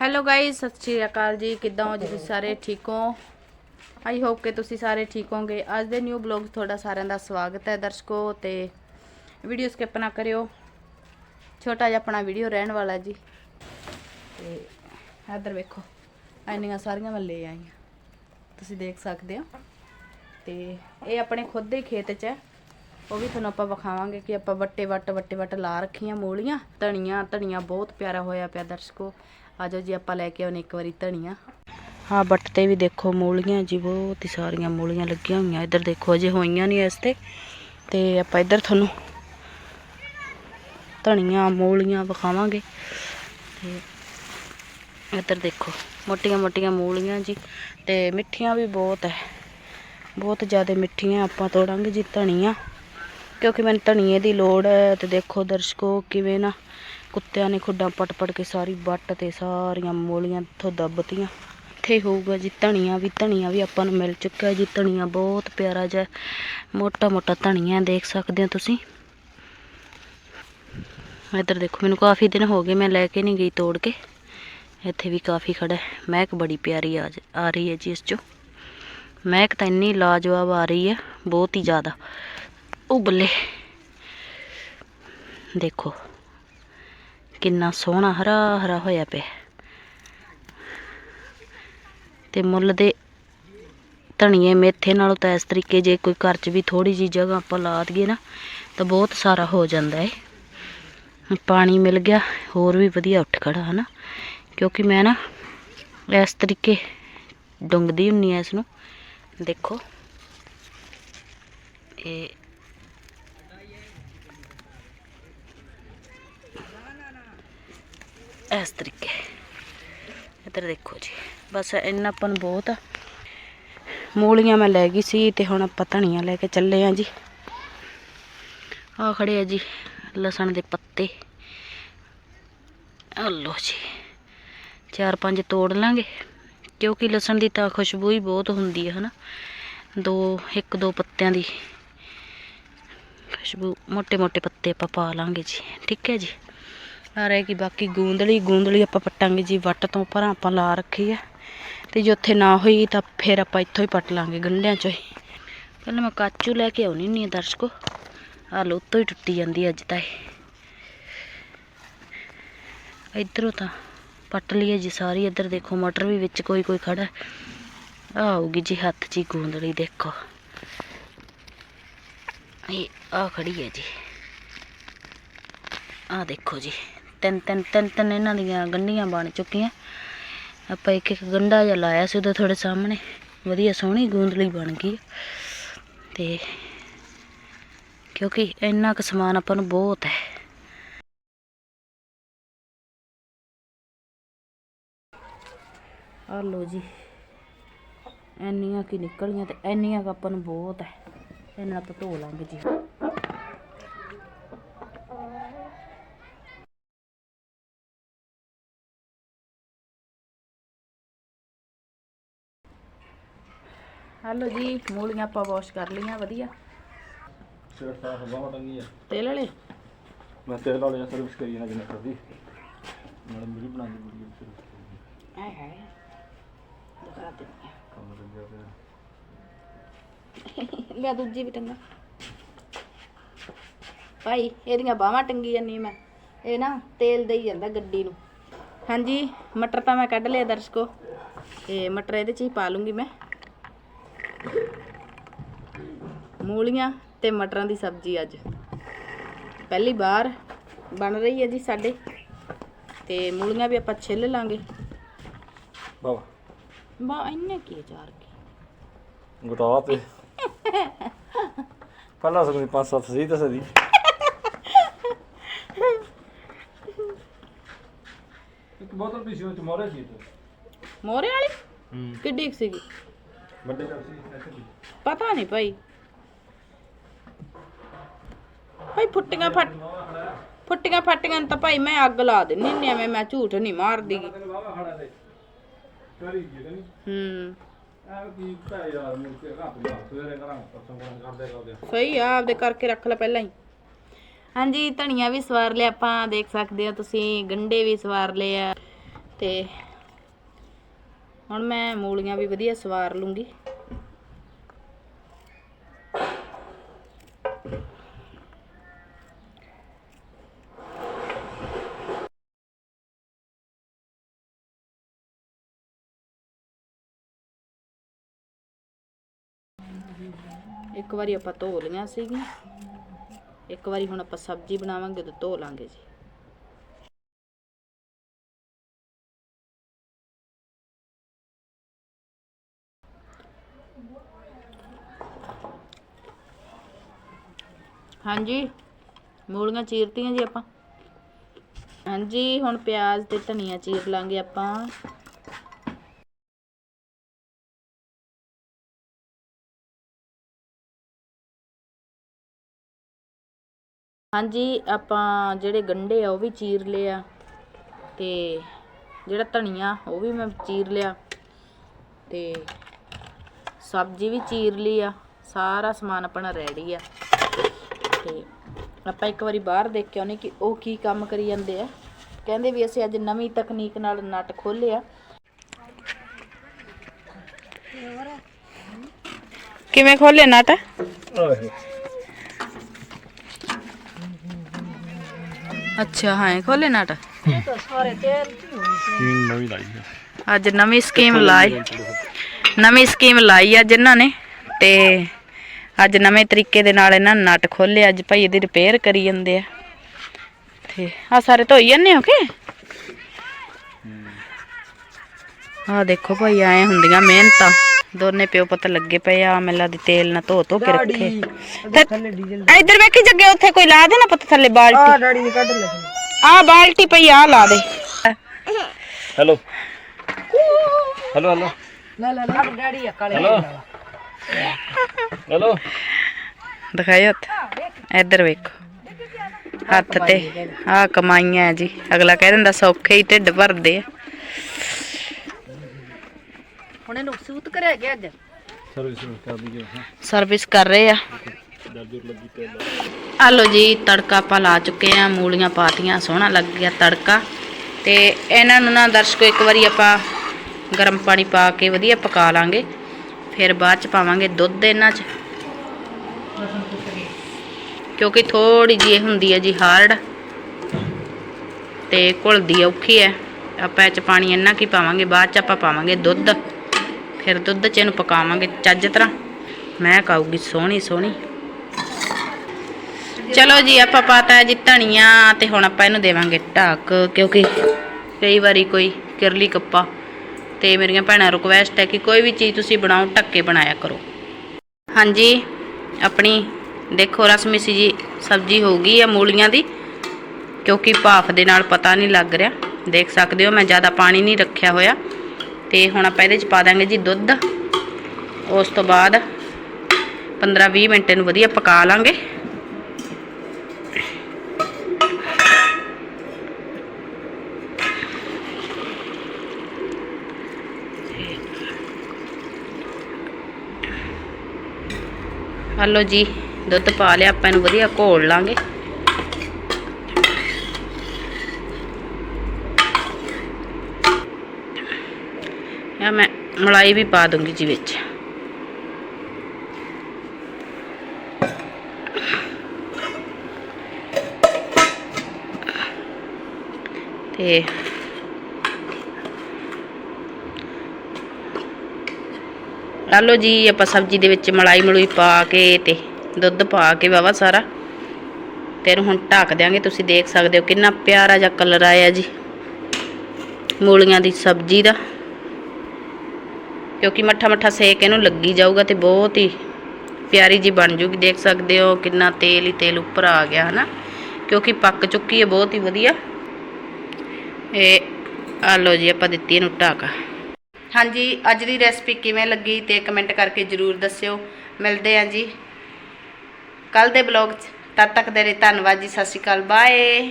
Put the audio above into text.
Hello guys ਸਤਿ ਸ਼੍ਰੀ ਅਕਾਲ ਜੀ। ਕਿੱਦਾਂ ਹੋ ਜੀ ਤੁਸੀਂ ਸਾਰੇ? ਠੀਕ ਹੋ? ਆਈ ਹੋਪ ਕਿ ਤੁਸੀਂ ਸਾਰੇ ਠੀਕ ਹੋਗੇ ਅੱਜ ਦੇ ਨਿਊ ਬਲੌਗ ਤੁਹਾਡਾ ਸਾਰਿਆਂ ਦਾ ਸਵਾਗਤ ਹੈ ਦਰਸ਼ਕੋ, ਤੇ ਵੀਡੀਓ ਸਕਿਪ ਨਾ ਕਰਿਓ। ਛੋਟਾ ਜਿਹਾ ਆਪਣਾ ਵੀਡੀਓ ਰਹਿਣ ਵਾਲਾ ਜੀ। ਤੇ ਇੱਧਰ ਵੇਖੋ, ਇੰਨੀਆਂ ਸਾਰੀਆਂ ਮੈਂ ਲੈ ਆਈ ਹਾਂ ਤੁਸੀਂ ਦੇਖ ਸਕਦੇ ਹੋ। ਤੇ ਇਹ ਆਪਣੇ ਖੁਦ ਦੇ ਖੇਤ 'ਚ ਹੈ। ਉਹ ਵੀ ਤੁਹਾਨੂੰ ਆਪਾਂ ਵਿਖਾਵਾਂਗੇ ਕਿ ਆਪਾਂ ਵੱਟੇ ਵੱਟ ਵੱਟੇ ਵੱਟ ਲਾ ਰੱਖੀਆਂ ਮੂਲੀਆਂ। ਧਨੀਆ ਧਨੀਆ ਬਹੁਤ ਪਿਆਰਾ ਹੋਇਆ ਪਿਆ ਦਰਸ਼ਕੋ। ਆਜੋ ਜੀ, ਆਪਾਂ ਲੈ ਕੇ ਆਉਣੇ ਇੱਕ ਵਾਰੀ ਧਨੀਆ। ਹਾਂ ਬੱਟ ਤੇ ਵੀ ਦੇਖੋ ਮੂਲੀਆਂ ਜੀ, ਬਹੁਤ ਹੀ ਸਾਰੀਆਂ ਮੂਲੀਆਂ ਲੱਗੀਆਂ ਹੋਈਆਂ। ਇੱਧਰ ਦੇਖੋ, ਅਜੇ ਹੋਈਆਂ ਨਹੀਂ ਇਸ ਤੇ। ਤੇ ਆਪਾਂ ਇੱਧਰ ਤੁਹਾਨੂੰ ਧਨੀਆ, ਮੂਲੀਆਂ ਵਿਖਾਵਾਂਗੇ। ਤੇ ਇੱਧਰ ਦੇਖੋ, ਮੋਟੀਆਂ ਮੋਟੀਆਂ ਮੂਲੀਆਂ ਜੀ। ਤੇ ਮਿੱਠੀਆਂ ਵੀ ਬਹੁਤ ਹੈ ਬਹੁਤ ਜ਼ਿਆਦਾ ਮਿੱਠੀਆਂ ਆਪਾਂ ਤੋੜਾਂਗੇ ਜੀ ਧਨੀਆ। ਕਿਉਂਕਿ ਮੈਨੂੰ ਧਨੀਏ ਦੀ ਲੋੜ ਹੈ ਤੇ ਦੇਖੋ ਦਰਸ਼ਕੋ ਕਿਵੇਂ ਨਾ ਕੁੱਤਿਆਂ ਨੇ ਖੁੱਡਾਂ ਪਟ ਪਟ ਕੇ ਸਾਰੀ ਵੱਟ ਤੇ ਸਾਰੀਆਂ ਮੂਲੀਆਂ ਇੱਥੋਂ ਦੱਬਤੀਆਂ ਇੱਥੇ ਹੋਊਗਾ ਜੀ ਧਨੀਆ ਵੀ ਧਨੀਆ ਵੀ ਆਪਾਂ ਨੂੰ ਮਿਲ ਚੁੱਕਿਆ ਜੀ ਧਨੀਆ ਬਹੁਤ ਪਿਆਰਾ ਜਿਹਾ, ਮੋਟਾ ਮੋਟਾ ਧਨੀਆ ਦੇਖ ਸਕਦੇ ਹੋ ਤੁਸੀਂ। ਇੱਧਰ ਦੇਖੋ, ਮੈਨੂੰ ਕਾਫੀ ਦਿਨ ਹੋ ਗਏ, ਮੈਂ ਲੈ ਕੇ ਨਹੀਂ ਗਈ ਤੋੜ ਕੇ। ਇੱਥੇ ਵੀ ਕਾਫੀ ਖੜਾ ਮਹਿਕ ਬੜੀ ਪਿਆਰੀ ਆ ਜ- ਆ ਰਹੀ ਹੈ ਜੀ ਇਸ ਚੋਂ। ਮਹਿਕ ਤਾਂ ਇੰਨੀ ਲਾਜਵਾਬ ਆ ਰਹੀ ਹੈ, ਬਹੁਤ ਹੀ ਜ਼ਿਆਦਾ। ਉਹ ਬੱਲੇ। ਦੇਖੋ ਕਿੰਨਾ ਸੋਹਣਾ ਹਰਾ ਹਰਾ ਹੋਇਆ ਪਿਆ। ਤੇ ਮੁੱਲ ਦੇ ਧਨੀਏ ਮੇਥੇ ਨਾਲੋਂ ਤਾਂ ਇਸ ਤਰੀਕੇ ਜੇ ਕੋਈ ਘਰ 'ਚ ਵੀ ਥੋੜੀ ਜੀ ਜਗ੍ਹਾ ਆਪਾਂ ਲਾ ਦਈਏ ਨਾ, ਤਾਂ ਬਹੁਤ ਸਾਰਾ ਹੋ ਜਾਂਦਾ ਹੈ ਪਾਣੀ ਮਿਲ ਗਿਆ, ਹੋਰ ਵੀ ਵਧੀਆ ਉੱਠ ਖੜਾ ਹਨਾ। ਕਿਉਂਕਿ ਮੈਂ ਨਾ ਇਸ ਤਰੀਕੇ ਡੁੰਗਦੀ ਹੁੰਨੀ ਆ ਇਸ ਨੂੰ। ਦੇਖੋ, ਇਹ ਇਸ ਤਰੀਕੇ। ਇੱਧਰ ਦੇਖੋ ਜੀ। ਬਸ ਇੰਨਾ ਆਪਾਂ ਨੂੰ ਬਹੁਤ ਮੂਲੀਆਂ ਮੈਂ ਲੈ ਗਈ ਸੀ ਤੇ ਹੁਣ ਆਪਾਂ ਧਨੀਆ ਲੈ ਕੇ ਚੱਲੇ ਆ ਜੀ। ਆ ਖੜੇ ਆ ਜੀ ਲਸਣ ਦੇ ਪੱਤੇ। ਆ ਲੋ ਜੀ। ਚਾਰ ਪੰਜ ਤੋੜ ਲਾਂਗੇ। ਕਿਉਂਕਿ ਲਸਣ ਦੀ ਤਾਂ ਖੁਸ਼ਬੂ ਹੀ ਬਹੁਤ ਹੁੰਦੀ ਹੈ ਹਨਾ? ਦੋ, ਇੱਕ, ਦੋ ਪੱਤਿਆਂ ਦੀ ਖੁਸ਼ਬੂ ਮੋٹے ਮੋٹے ਪੱਤੇ ਆਪਾਂ ਪਾ ਲਾਂਗੇ ਜੀ। ਠੀਕ ਹੈ ਜੀ? ਆ ਰਹਿ ਗਈ ਬਾਕੀ ਗੂੰਦਲੀ ਗੂੰਦਲੀ ਆਪਾਂ ਪੱਟਾਂਗੇ ਜੀ, ਵੱਟ ਤੋਂ ਪਰਾਂ ਆਪਾਂ ਲਾ ਰੱਖੀ ਹੈ ਤੇ ਜੇ ਉੱਥੇ ਨਾ ਹੋਈ ਤਾਂ ਫਿਰ ਆਪਾਂ ਇੱਥੋਂ ਹੀ ਪੱਟ ਲਾਂਗੇ ਗੰਢਿਆਂ ਚੋਂ ਹੀ। ਪਹਿਲਾਂ ਮੈਂ ਕਾਚੂ ਲੈ ਕੇ ਆਉਣੀ ਨਹੀਂ ਦਰਸ਼ਕੋ। ਆ ਲੋ ਉੱਤੋਂ ਹੀ ਟੁੱਟੀ ਜਾਂਦੀ ਅੱਜ ਤਾਂ ਇਹ। ਇਧਰੋਂ ਤਾਂ ਪੱਟ ਲਈਏ ਜੀ ਸਾਰੀ, ਇੱਧਰ ਦੇਖੋ ਮਟਰ ਵੀ ਵਿੱਚ ਕੋਈ ਕੋਈ ਖੜਾ। ਆ ਆਊਗੀ ਜੀ ਹੱਥ 'ਚ ਹੀ ਗੂੰਦਲੀ, ਦੇਖੋ। ਇਹ ਆ ਖੜੀ ਹੈ ਜੀ। ਆ ਦੇਖੋ ਜੀ। ਤਿੰਨ ਤਿੰਨ ਤਿੰਨ ਤਿੰਨ ਇਹਨਾਂ ਦੀਆਂ ਗੰਢੀਆਂ ਬਣ ਚੁੱਕੀਆਂ। ਆਪਾਂ ਇੱਕ ਇੱਕ ਗੰਢਾ ਜਿਹਾ ਲਾਇਆ ਸੀ ਉਹਦੇ ਥੋੜੇ ਸਾਹਮਣੇ। ਵਧੀਆ ਸੋਹਣੀ ਗੂੰਦਲੀ ਬਣ ਗਈ ਤੇ ਕਿਉਂਕਿ ਇੰਨਾ ਕੁ ਸਮਾਨ ਆਪਾਂ ਨੂੰ ਬਹੁਤ ਹੈ। ਆ ਲੋ ਜੀ, ਇੰਨੀਆਂ ਕੀ ਨਿਕਲੀਆਂ ਤੇ ਇੰਨੀਆਂ ਕੁ ਆਪਾਂ ਨੂੰ ਬਹੁਤ ਹੈ। ਇਹਨਾਂ ਆਪਾਂ ਧੋ ਲਾਂਗੇ ਜੀ। ਹਲੋ ਜੀ ਮੂਲੀਆਂ ਆਪਾਂ ਵਾਸ਼ ਕਰ ਲਈਆਂ ਵਧੀਆ। ਸਿਰ ਆ। ਤੇਲ ਵਾਲੇ? ਮੈਂ ਤੇਲ ਵਾਲੇ ਸਰਵਿਸ ਕਰੀ ਨਾ ਜਿੰਨਾ ਕਰਦੀ। ਨਾਲ ਮੇਰੀ ਬਣਾਉਂਦੀ ਵੀਡੀਓ ਸਰਵਿਸ ਆਏ ਹਾਏ ਦਿਖਾ ਦਿੰਦੀ ਹਾਂ। ਕੰਮ ਲੱਗਿਆ ਪਿਆ। ਲਿਆ ਦੂਜੀ ਵੀ ਟੰਗਾ ਭਾਈ ਇਹਦੀਆਂ ਬਾਹਾਂ ਟੰਗੀ ਜਾਂਦੀ ਮੈਂ। ਇਹ ਨਾ ਤੇਲ ਦੇਈ ਜਾਂਦਾ ਗੱਡੀ ਨੂੰ। ਹਾਂਜੀ ਮਟਰ ਤਾਂ ਮੈਂ ਕੱਢ ਲਿਆ ਦਰਸ਼ਕੋ। ਤੇ ਮਟਰ ਇਹਦੇ ਚ ਹੀ ਪਾ ਲੂੰਗੀ ਮੈਂ। ਮੂਲੀਆਂ ਤੇ ਮਟਰਾਂ ਦੀ ਸਬਜ਼ੀ ਅੱਜ। ਪਹਿਲੀ ਵਾਰ ਬਣ ਰਹੀ ਹੈ ਜੀ ਸਾਡੇ। ਤੇ ਮੂਲੀਆਂ ਵੀ ਆਪਾਂ ਛਿੱਲ ਲਾਂਗੇ। ਬਾਬਾ ਬਾ ਇੰਨੇ ਕੀ ਚਾਰ ਕੀ। ਗਟਾ ਤੇ। ਪਹਿਲਾਂ ਸਗੋਂ ਪੰਜ ਸੱਤ ਸੀ ਤਾਂ ਸਦੀ। ਇੱਕ ਬੋਤਲ ਪੀਸੀ ਵਿੱਚ ਮੋਰੇ ਸੀ ਤੇ। ਮੋਰੇ ਵਾਲੀ? ਹੂੰ। ਕਿੱਡੀ ਕੁ ਸੀਗੀ? ਵੱਡੇ ਕੱਪ ਸੀ ਇੱਥੇ ਵੀ। ਪਤਾ ਨਹੀਂ ਭਾਈ। ਭਾਈ ਫੁੱਟੀਆਂ ਫਟ ਫੁੱਟੀਆਂ ਫਟੀਆਂ ਨੂੰ ਤਾਂ ਭਾਈ ਮੈਂ ਅੱਗ ਲਾ ਦਿੰਨੀ ਹੁੰਨੀ ਐਵੇਂ ਮੈਂ ਝੂਠ ਨਹੀਂ ਮਾਰਦੀ। ਗੀ। ਹੂੰ। ਨੂੰ ਸਹੀ ਆ ਆਪਦੇ ਕਰਕੇ ਰੱਖ ਲੈ ਪਹਿਲਾਂ ਹੀ। ਹਾਂਜੀ ਧਨੀਆ ਵੀ ਸਵਾਰ ਲਿਆ ਆਪਾਂ ਦੇਖ ਸਕਦੇ ਹੋ ਤੁਸੀਂ ਗੰਡੇ ਵੀ ਸਵਾਰ ਲਏ ਆ। ਤੇ ਹੁਣ ਮੈਂ ਮੂਲੀਆਂ ਵੀ ਵਧੀਆ ਸਵਾਰ ਲੂੰਗੀ। ਇੱਕ ਵਾਰੀ ਆਪਾਂ ਧੋ ਲਈਆਂ ਸੀਗੀਆਂ। ਇੱਕ ਵਾਰੀ ਹੁਣ ਆਪਾਂ ਸਬਜ਼ੀ ਬਣਾਵਾਂਗੇ ਤਾਂ ਧੋ ਲਾਂਗੇ ਜੀ। ਹਾਂਜੀ, ਮੂਲੀਆਂ ਚੀਰਤੀਆਂ ਜੀ ਆਪਾਂ। ਹਾਂਜੀ, ਹੁਣ ਪਿਆਜ਼ ਤੇ ਧਨੀਆ ਚੀਰ ਲਾਂਗੇ ਆਪਾਂ। ਹਾਂਜੀ ਆਪਾਂ ਜਿਹੜੇ ਗੰਢੇ ਆ ਉਹ ਵੀ ਚੀਰ ਲਏ ਆ ਤੇ ਜਿਹੜਾ ਧਨੀਆ ਉਹ ਵੀ ਮੈਂ ਚੀਰ ਲਿਆ ਤੇ ਸਬਜ਼ੀ ਵੀ ਚੀਰ ਲਈ ਆ ਸਾਰਾ ਸਮਾਨ ਆਪਣਾ ਰੈਡੀ ਆ ਤੇ ਆਪਾਂ ਇੱਕ ਵਾਰੀ ਬਾਹਰ ਦੇਖ ਕੇ ਆਉਨੇ ਕਿ ਉਹ ਕੀ ਕੰਮ ਕਰੀ ਜਾਂਦੇ ਆ। ਕਹਿੰਦੇ ਵੀ ਅਸੀਂ ਅੱਜ ਨਵੀਂ ਤਕਨੀਕ ਨਾਲ ਨਟ ਖੋਲਿਆ ਕਿਵੇਂ ਖੋਲੇ ਨਟ? ਆਹੇ। ਅੱਛਾ ਹਾਂ ਖੋਲੇ ਨਟ। ਸੀਨ ਨਵੀਂ ਲਾਈ ਹੈ ਅੱਜ ਨਵੀਂ ਸਕੀਮ ਲਾਈ। ਨਵੀਂ ਸਕੀਮ ਲਾਈ ਆ ਜਿਨ੍ਹਾਂ ਨੇ ਤੇ ਅੱਜ ਨਵੇਂ ਤਰੀਕੇ ਦੇ ਨਾਲ ਇਹਨਾਂ ਨੇ ਨਟ ਖੋਲੇ ਅੱਜ ਭਾਈ ਇਹਦੀ ਰਿਪੇਅਰ ਕਰੀ ਜਾਂਦੇ ਆ। ਤੇ ਆ ਸਾਰੇ ਧੋਈ ਜਾਂਦੇ ਹੋ ਕਿ? ਆ ਦੇਖੋ ਭਾਈ ਐ ਹੁੰਦੀਆਂ ਮਿਹਨਤਾਂ। ਦੋਨੇ ਪਿਓ ਪੁੱਤ ਲੱਗੇ ਪਏ ਆ ਮੇਲਾ ਦੀ ਤੇਲ ਨਾਲ ਧੋ ਧੋ ਕੇ ਰੱਖੇ। ਇੱਧਰ ਵੇਖੀ ਜੱਗੇ ਉੱਥੇ ਕੋਈ ਲਾ ਦੇ ਨਾ ਪੁੱਤ ਥੱਲੇ ਬਾਲਟੀ। ਡਾੜੀ ਨੇ ਕੱਢ ਲਿਆ। ਆ ਬਾਲਟੀ ਪਈ ਆ ਲਾ ਦੇ। ਹੈਲੋ। ਹੈਲੋ। ਹੈਲੋ ਲੈ ਲੈ ਲੈ ਡਾੜੀ ਆ ਕਾਲੇ ਹੈਲੋ। ਹੈਲੋ। ਹੱਥ। ਇੱਧਰ ਵੇਖੋ। ਹੱਥ ਤੇ ਆ ਕਮਾਈਆਂ ਜੀ। ਅਗਲਾ ਕਹਿ ਦਿੰਦਾ ਸੌਖੇ ਹੀ ਢਿੱਡ ਭਰਦੇ ਆ। ਹੁਣ ਇਹਨੂੰ ਸੂਤ ਕਰਿਆ ਗਿਆ ਅੱਜ। ਸਰਵਿਸ ਕਰ ਦਈਏ ਹਾਂ ਸਰਵਿਸ ਕਰ ਰਹੇ ਆ। ਜਲਦੀ ਲੱਗੀ ਤੇਲ ਆ ਲੋ ਜੀ ਤੜਕਾ ਆਪਾਂ ਲਾ ਚੁੱਕੇ ਆ ਮੂਲੀਆਂ ਪਾਤੀਆਂ ਸੋਹਣਾ ਲੱਗ ਗਿਆ ਤੜਕਾ। ਤੇ ਇਹਨਾਂ ਨੂੰ ਨਾ ਦਰਸ਼ਕੋ ਇੱਕ ਵਾਰੀ ਆਪਾਂ ਗਰਮ ਪਾਣੀ ਪਾ ਕੇ ਵਧੀਆ ਪਕਾ ਲਾਂਗੇ। ਫਿਰ ਬਾਅਦ ਚ ਪਾਵਾਂਗੇ ਦੁੱਧ ਇਹਨਾਂ ਚ। ਕਿਉਂਕਿ ਥੋੜੀ ਜਿਹੀ ਇਹ ਹੁੰਦੀ ਹੈ ਜੀ ਹਾਰਡ। ਤੇ ਘੁਲਦੀ ਔਖੀ ਹੈ। ਆਪਾਂ ਇਹ ਚ ਪਾਣੀ ਇੰਨਾ ਕੀ ਪਾਵਾਂਗੇ ਬਾਅਦ ਚ ਆਪਾਂ ਪਾਵਾਂਗੇ ਦੁੱਧ। ਫਿਰ ਦੁੱਧ ਚ ਇਹਨੂੰ ਪਕਾਵਾਂਗੇ ਚੱਜ ਤਰ੍ਹਾਂ। ਮੈਂ ਕਾਊਗੀ ਸੋਹਣੀ ਸੋਹਣੀ। ਚਲੋ ਜੀ, ਆਪਾਂ ਪਾਤਾ ਜੀ ਧਨੀਆ ਤੇ ਹੁਣ ਆਪਾਂ ਇਹਨੂੰ ਦੇਵਾਂਗੇ ਢੱਕ, ਕਿਉਂਕਿ ਕਈ ਵਾਰੀ ਕੋਈ ਕਿਰਲੀ ਕੱਪਾ ਤੇ ਮੇਰੀਆਂ ਭੈਣਾਂ ਰਿਕਵੈਸਟ ਹੈ ਕਿ ਕੋਈ ਵੀ ਚੀਜ਼ ਤੁਸੀਂ ਬਣਾਓ, ਢੱਕ ਕੇ ਬਣਾਇਆ ਕਰੋ। ਹਾਂਜੀ, ਆਪਣੀ ਦੇਖੋ ਰਸਮੀ ਸੀ ਜੀ, ਸਬਜ਼ੀ ਹੋ ਗਈ ਆ ਮੂਲੀਆਂ ਦੀ, ਕਿਉਂਕਿ ਭਾਫ ਦੇ ਨਾਲ ਪਤਾ ਨਹੀਂ ਲੱਗ ਰਿਹਾ। ਦੇਖ ਸਕਦੇ ਹੋ, ਮੈਂ ਜ਼ਿਆਦਾ ਪਾਣੀ ਨਹੀਂ ਰੱਖਿਆ ਹੋਇਆ। ਤੇ ਹੁਣ ਆਪਾਂ ਇਹਦੇ ਚ ਪਾ ਦਾਂਗੇ ਜੀ ਦੁੱਧ। ਉਸ ਤੋਂ ਬਾਅਦ 15-20 ਮਿੰਟ ਨੂੰ ਵਧੀਆ ਪਕਾ ਲਾਂਗੇ। ਹਲੋ ਜੀ, ਦੁੱਧ ਪਾ ਲਿਆ, ਆਪਾਂ ਇਹਨੂੰ ਵਧੀਆ ਘੋਲ ਲਾਂਗੇ ਆ ਮੈਂ ਮਲਾਈ ਵੀ ਪਾ ਦੂੰਗੀ ਜੀ ਵਿੱਚ। ਤੇ ਆ ਲਓ ਜੀ, ਆਪਾਂ ਸਬਜ਼ੀ ਦੇ ਵਿੱਚ ਮਲਾਈ ਮਲੂਈ ਪਾ ਕੇ ਤੇ ਦੁੱਧ ਪਾ ਕੇ ਵਾਵਾ ਸਾਰਾ। ਤੇ ਇਹਨੂੰ ਹੁਣ ਢੱਕ ਦਿਆਂਗੇ, ਤੁਸੀਂ ਦੇਖ ਸਕਦੇ ਹੋ ਕਿੰਨਾ ਪਿਆਰਾ ਜਿਹਾ ਕਲਰ ਆਇਆ ਜੀ। ਮੂਲੀਆਂ ਦੀ ਸਬਜ਼ੀ ਦਾ। ਕਿਉਂਕਿ ਮੱਠਾ ਮੱਠਾ ਸੇਕ ਇਹਨੂੰ ਲੱਗੀ ਜਾਊਗਾ ਤੇ ਬਹੁਤ ਹੀ ਪਿਆਰੀ ਜੀ ਬਣ ਜੂਗੀ। ਦੇਖ ਸਕਦੇ ਹੋ ਕਿੰਨਾ ਤੇਲ ਹੀ ਤੇਲ ਉੱਪਰ ਆ ਗਿਆ, ਹਨਾ? ਕਿਉਂਕਿ ਪੱਕ ਚੁੱਕੀ ਹੈ, ਬਹੁਤ ਹੀ ਵਧੀਆ। ਇਹ ਆ ਲਓ ਜੀ, ਆਪਾਂ ਦਿੱਤੀ ਇਹਨੂੰ ਢਾਕਾ। ਹਾਂਜੀ, ਅੱਜ ਦੀ ਰੈਸਪੀ ਕਿਵੇਂ ਲੱਗੀ ਤੇ ਕਮੈਂਟ ਕਰਕੇ ਜਰੂਰ ਦੱਸਿਓ। ਮਿਲਦੇ ਆਂ ਜੀ ਕੱਲ ਦੇ ਬਲੌਗ 'ਚ। ਤਦ ਤੱਕ ਦੇ ਲਈ ਧੰਨਵਾਦ ਜੀ, ਸਤਿ ਸ਼੍ਰੀ ਅਕਾਲ ਬਾਏ